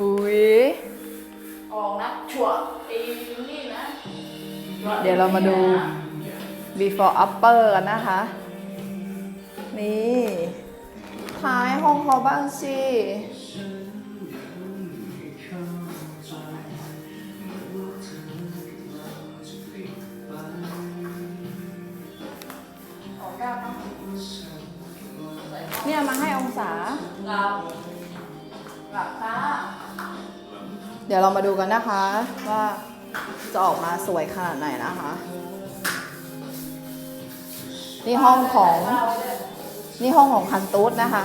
อุ้ยออกนะชั่วอีนี่นะ เดี๋ยวเรามาดู before upper กันนะคะ นี่ท้ายห้องเขาบ้างสิเนี่ยมาให้องศาหลับหลับค่ะ เดี๋ยวเรามาดูกันนะคะว่าจะออกมาสวยขนาดไหนนะคะ นี่ห้องของ นี่ห้องของคันตูดนะคะ